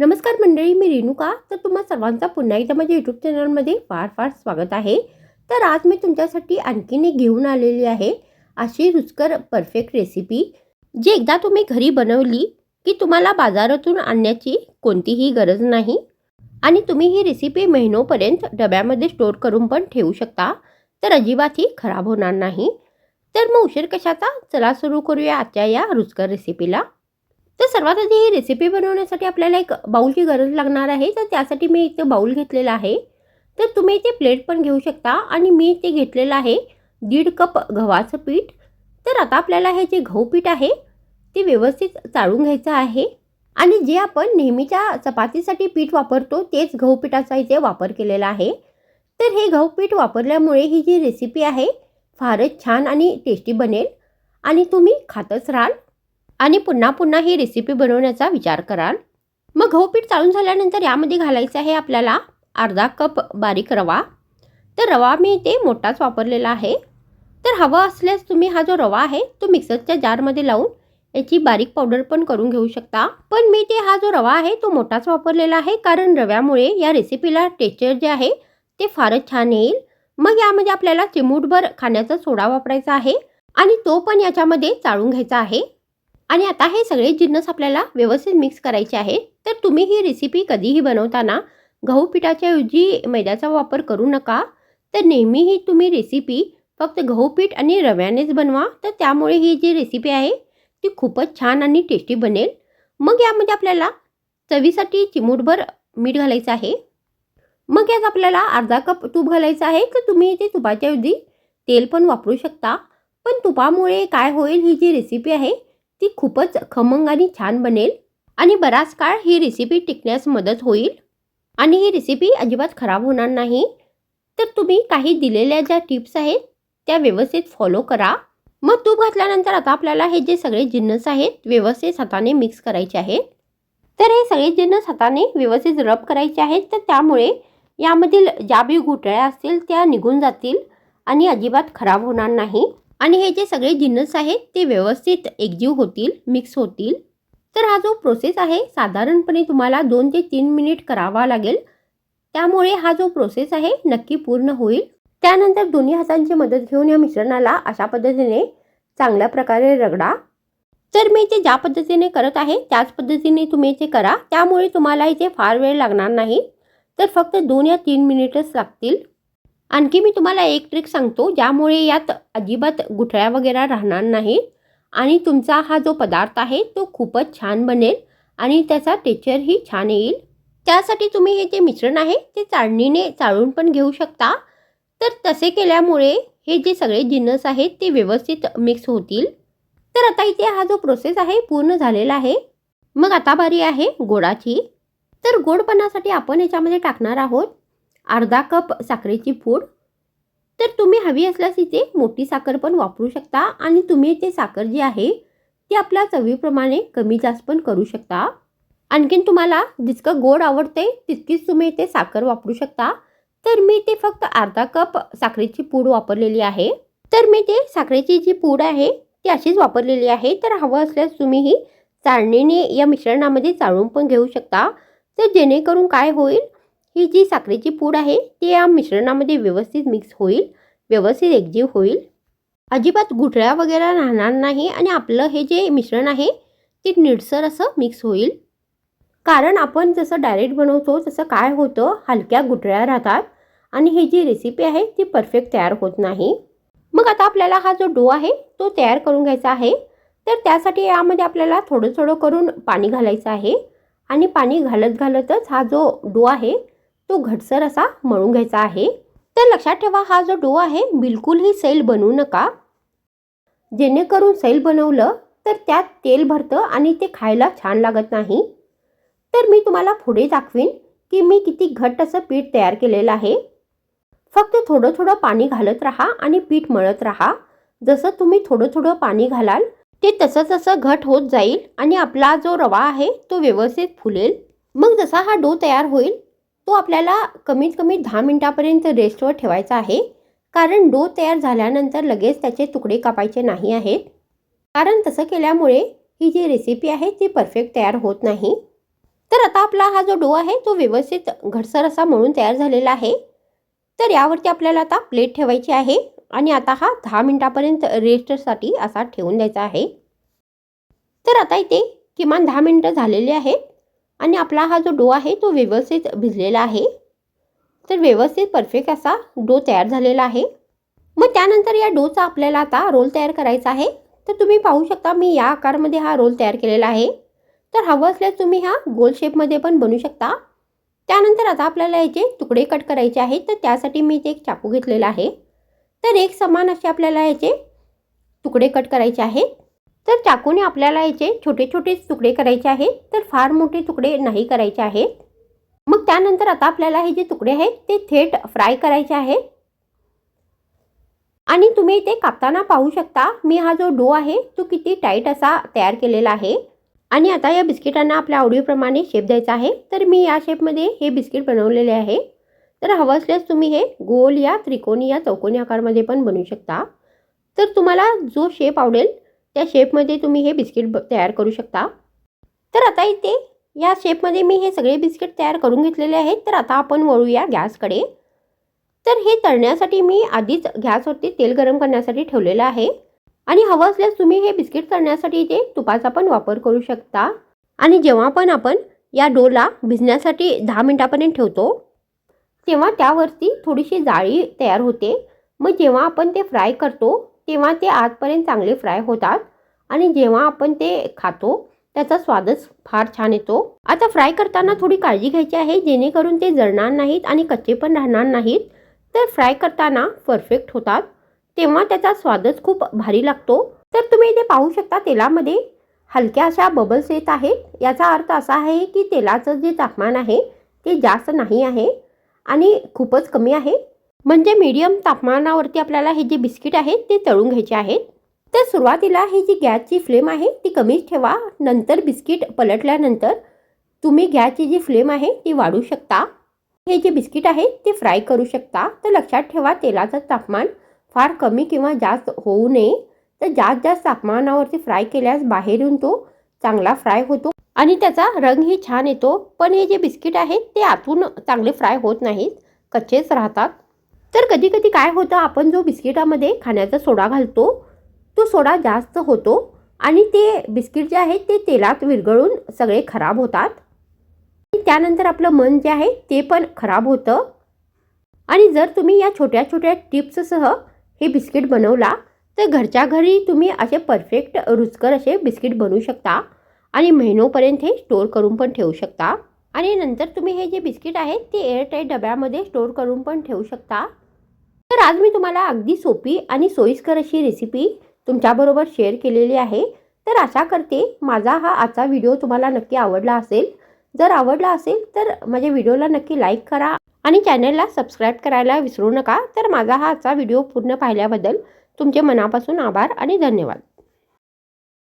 नमस्कार मंडळी मी रेणुका. तर तुम्हा सर्वांचा पुन्हा एकदा माझ्या यूट्यूब चॅनलमध्ये फार फार स्वागत आहे. तर आज मी तुमच्यासाठी आणखीन एक घेऊन आलेली आहे अशी रुचकर परफेक्ट रेसिपी जी एकदा तुम्ही घरी बनवली की तुम्हाला बाजारातून आणण्याची कोणतीही गरज नाही. आणि तुम्ही ही रेसिपी महिनोपर्यंत डब्यामध्ये स्टोर करून पण ठेवू शकता. तर अजिबातही खराब होणार नाही. तर मग उशीर कशाचा? चला सुरू करूया आजच्या या रुचकर रेसिपीला तर सर्वात आधी ही रेसिपी बनवण्यासाठी आपल्याला एक बाऊलची गरज लागणार आहे. तर त्यासाठी मी इथे बाऊल घेतलेला आहे. तर तुम्ही इथे प्लेट पण घेऊ शकता आणि मी ते घेतलेलं आहे दीड कप गव्हाचं पीठ. तर आता आपल्याला हे जे गहू पीठ आहे ते व्यवस्थित चाळून घ्यायचं आहे. आणि जे आपण नेहमीच्या चपातीसाठी पीठ वापरतो तेच गहू पिठाचा इथे वापर केलेला आहे. तर हे गहू पीठ वापरल्यामुळे ही जी रेसिपी आहे फारच छान आणि टेस्टी बनेल. आणि तुम्ही खातच राहाल. आणि पुन्हा पुन्हा ही रेसिपी बनवण्याचा विचार कराल. मग गहू पीठ चाळून झाल्यानंतर यामध्ये घालायचं आहे आपल्याला अर्धा कप बारीक रवा. तर रवा मी इथे मोठाच वापरलेला आहे. तर हवा असल्यास तुम्ही हा जो रवा आहे तो मिक्सरच्या जारमध्ये लावून याची बारीक पावडर पण करून घेऊ शकता. पण मी ते हा जो रवा आहे तो मोठाच वापरलेला आहे कारण रव्यामुळे या रेसिपीला टेक्स्चर जे आहे ते फारच छान येईल. मग यामध्ये आपल्याला चिमूटभर खाण्याचा सोडा वापरायचा आहे आणि तो पण याच्यामध्ये चाळून घ्यायचा आहे. आणि आता हे सगळे जिन्नस आपल्याला व्यवस्थित मिक्स करायचे आहे. तर तुम्ही ही रेसिपी कधीही बनवताना गहू पिठाच्या ऐवजी मैद्याचा वापर करू नका. तर नेहमी ही तुम्ही रेसिपी फक्त गहू पीठ आणि रव्यानेच बनवा. तर त्यामुळे ही जी रेसिपी आहे ती खूपच छान आणि टेस्टी बनेल. मग यामध्ये आपल्याला चवीसाठी चिमूटभर मीठ घालायचं आहे. मग यात आपल्याला अर्धा कप तूप घालायचं आहे. तर तुम्ही इथे तुपाच्या ऐवजी तेल पण वापरू शकता. पण तुपामुळे काय होईल ही जी रेसिपी आहे ती खूपच खमंग आणि छान बनेल. आणि बराच काळ ही रेसिपी टिकण्यास मदत होईल. आणि ही रेसिपी अजिबात खराब होणार नाही. तर तुम्ही काही दिलेल्या ज्या टिप्स आहेत त्या व्यवस्थित फॉलो करा. मग तूप घातल्यानंतर आता आपल्याला हे जे सगळे जिन्नस आहेत व्यवस्थित हाताने मिक्स करायचे आहेत. तर हे सगळे जिन्नस हाताने व्यवस्थित रब करायचे आहेत. तर त्यामुळे यामधील ज्या बी गुटळ्या असतील त्या निघून जातील. आणि अजिबात खराब होणार नाही. आणि हे जे सगळे जिन्नस आहेत ते व्यवस्थित एकजीव होतील मिक्स होतील. तर हा जो प्रोसेस आहे साधारणपणे तुम्हाला दोन ते तीन मिनिट करावा लागेल. त्यामुळे हा जो प्रोसेस आहे नक्की पूर्ण होईल. त्यानंतर दोन्ही हातांची मदत घेऊन या मिश्रणाला अशा पद्धतीने चांगल्या प्रकारे रगडा. तर मी ते ज्या पद्धतीने करत आहे त्याच पद्धतीने तुम्ही ते करा. त्यामुळे तुम्हाला इथे फार वेळ लागणार नाही तर फक्त दोन या तीन मिनिटच लागतील. आणखी मी तुम्हाला एक ट्रिक सांगतो ज्यामुळे यात अजिबात गुठळ्या वगैरे राहणार नाही आणि तुमचा हा जो पदार्थ आहे तो खूपच छान बनेल आणि त्याचा टेचरही छान येईल. त्यासाठी तुम्ही हे जे मिश्रण आहे ते चाळणीने चाळून पण घेऊ शकता. तर तसे केल्यामुळे हे जे सगळे जिन्नस आहेत ते व्यवस्थित मिक्स होतील. तर आता इथे हा जो प्रोसेस आहे पूर्ण झालेला आहे. मग आता बारी आहे गोडाची. तर गोडपणासाठी आपण याच्यामध्ये टाकणार आहोत अर्धा कप साखरेची पूड. तर तुम्ही हवी असल्यास इथे मोठी साखर पण वापरू शकता आणि तुम्ही ते साखर जी आहे ती आपल्या चवीप्रमाणे कमी जास्त पण करू शकता. आणखीन तुम्हाला जितकं गोड आवडते तितकीच तुम्ही इथे साखर वापरू शकता. तर मी ते फक्त अर्धा कप साखरेची पूड वापरलेली आहे. तर मी ते साखरेची जी पूड आहे ती अशीच वापरलेली आहे. तर हवं असल्यास तुम्ही ही चाळणीने या मिश्रणामध्ये चाळून पण घेऊ शकता. तर जेणेकरून काय होईल ही जी साखरेची पूड आहे ती या मिश्रणामध्ये व्यवस्थित मिक्स होईल व्यवस्थित एकजीव होईल. अजिबात गुठळ्या वगैरे राहणार नाही आणि आपलं हे जे मिश्रण आहे ते निडसर असं मिक्स होईल. कारण आपण जसं डायरेक्ट बनवतो तसं काय होतं हलक्या गुठळ्या राहतात आणि ही जी रेसिपी आहे ती परफेक्ट तयार होत नाही. मग आता आपल्याला हा जो डो आहे तो तयार करून घ्यायचा आहे. तर त्यासाठी यामध्ये आपल्याला थोडं थोडं करून पाणी घालायचं आहे. आणि पाणी घालत घालतच हा जो डो आहे तो घटसर असा मळून घ्यायचा आहे. तर लक्षात ठेवा हा जो डो आहे बिलकुलही सैल बनवू नका. जेणेकरून सैल बनवलं तर त्यात तेल भरतं आणि ते खायला छान लागत नाही. तर मी तुम्हाला पुढे दाखवीन की मी किती घट्ट असं पीठ तयार केलेलं आहे. फक्त थोडं थोडं पाणी घालत राहा आणि पीठ मळत राहा. जसं तुम्ही थोडं थोडं पाणी घालाल ते तसं तसं घट होत जाईल आणि आपला जो रवा आहे तो व्यवस्थित फुलेल. मग जसा हा डो तयार होईल तो आपल्याला कमीत कमी दहा मिनटापर्यंत रेस्टवर ठेवायचा आहे. कारण डो तयार झाल्यानंतर लगेच त्याचे तुकडे कापायचे नाही आहेत. कारण तसं केल्यामुळे ही जी रेसिपी आहे ती परफेक्ट तयार होत नाही. तर आता आपला हा जो डो आहे तो व्यवस्थित घडसर असा म्हणून तयार झालेला आहे. तर यावरती आपल्याला आता प्लेट ठेवायची आहे आणि आता हा दहा मिनटापर्यंत रेस्टसाठी असा ठेवून द्यायचा आहे. तर आता इथे किमान दहा मिनटं झालेली आहेत. आणि आपला हा जो डो आहे तो व्यवस्थित भिजलेला आहे. तर व्यवस्थित परफेक्ट असा डो तयार झालेला आहे. मग त्यानंतर या डोचा आपल्याला आता रोल तयार करायचा आहे. तर तुम्ही पाहू शकता मी या आकारमध्ये हा रोल तयार केलेला आहे. तर हवं असल्यास तुम्ही हा गोल शेपमध्ये पण बनवू शकता. त्यानंतर आता आपल्याला याचे तुकडे कट करायचे आहेत. तर त्यासाठी मी इथे एक चाकू घेतलेला आहे. तर एक समान असे आपल्याला याचे तुकडे कट करायचे आहेत. तर चाकूने आपल्याला याचे छोटे छोटे तुकडे करायचे आहेत तर फार मोठे तुकडे नाही करायचे आहेत. मग त्यानंतर आता आपल्याला हे जे तुकडे आहेत ते थेट फ्राय करायचे आहे आणि तुम्ही इथे कापताना पाहू शकता मी हा जो डो आहे तो किती टाईट असा तयार केलेला आहे. आणि आता या बिस्किटांना आपल्या आवडीप्रमाणे शेप द्यायचा आहे तर मी या शेपमध्ये हे बिस्किट बनवलेले आहे. तर हवं असल्यास तुम्ही हे गोल या त्रिकोणी या चौकोनी आकारमध्ये पण बनवू शकता. तर तुम्हाला जो शेप आवडेल त्या शेपमध्ये तुम्ही हे बिस्किट तयार करू शकता. तर आता इथे या शेपमध्ये मी हे सगळे बिस्किट तयार करून घेतलेले आहेत. तर आता आपण वळूया गॅसकडे. तर हे तळण्यासाठी मी आधीच गॅसवरती तेल गरम करण्यासाठी ठेवलेलं आहे. आणि हवं असल्यास तुम्ही हे बिस्किट तळण्यासाठी इथे तुपाचा पण वापर करू शकता. आणि जेव्हा पण आपण या डोला भिजण्यासाठी दहा मिनटापर्यंत ठेवतो तेव्हा त्यावरती थोडीशी जाळी तयार होते. मग जेव्हा आपण ते फ्राय करतो तेव्हा ते आतपर्यंत चांगले फ्राय होतात. आणि जेव्हा आपण ते खातो त्याचा स्वादच फार छान येतो. आता फ्राय करताना थोडी काळजी घ्यायची आहे. जेणेकरून ते जळणार नाहीत आणि कच्चे पण राहणार नाहीत. तर फ्राय करताना परफेक्ट होतात. तेव्हा त्याचा स्वादच खूप भारी लागतो. तर तुम्ही इथे पाहू शकता तेलामध्ये हलक्या अशा बबल्स येत आहेत. याचा अर्थ असा आहे की तेलाचं जे तापमान आहे ते जास्त नाही आहे आणि खूपच कमी आहे. म्हणजे मीडियम तापमानावरती आपल्याला हे जे बिस्किट आहेत ते तळून घ्यायचे आहेत. तर सुरुवातीला ही जी गॅसची फ्लेम आहे ती कमीच ठेवा. नंतर बिस्किट पलटल्यानंतर तुम्ही गॅसची जी फ्लेम आहे ती वाढू शकता. हे जे बिस्किट आहे ते फ्राय करू शकता. तर लक्षात ठेवा तेलाचं तापमान फार कमी किंवा जास्त होऊ नये. तर जास्त जास्त तापमानावरती फ्राय केल्यास बाहेरून तो चांगला फ्राय होतो आणि त्याचा रंगही छान येतो. पण हे जे बिस्किट आहेत ते आतून चांगले फ्राय होत नाहीत. कच्चेच राहतात. तर कधी कधी काय होतं आपण जो बिस्किटामध्ये खाण्याचा सोडा घालतो तो सोडा जास्त होतो आणि ते बिस्किट जे आहे ते तेलात विरघळून सगळे खराब होतात. त्यानंतर आपलं मन जे आहे ते पण खराब होतं. आणि जर तुम्ही या छोट्या छोट्या टिप्ससह हे बिस्किट बनवला तर घरच्या घरी तुम्ही असे परफेक्ट रुचकर असे बिस्किट बनवू शकता आणि महिनोपर्यंत हे स्टोअर करून पण ठेवू शकता. आणि नंतर तुम्ही हे जे बिस्किट आहेत ते एअरटाईट डब्यामध्ये स्टोअर करून पण ठेवू शकता. तर आज मी तुम्हाला अगदी सोपी आणि सोयीस्कर अशी रेसिपी तुमच्याबरोबर शेअर केलेली आहे. तर आशा करते माझा हा आजचा व्हिडिओ तुम्हाला नक्की आवडला असेल. जर आवडला असेल तर माझ्या व्हिडिओला नक्की लाईक करा आणि चॅनलला सबस्क्राईब करायला विसरू नका. तर माझा हा आजचा व्हिडिओ पूर्ण पाहिल्याबद्दल तुमचे मनापासून आभार आणि धन्यवाद.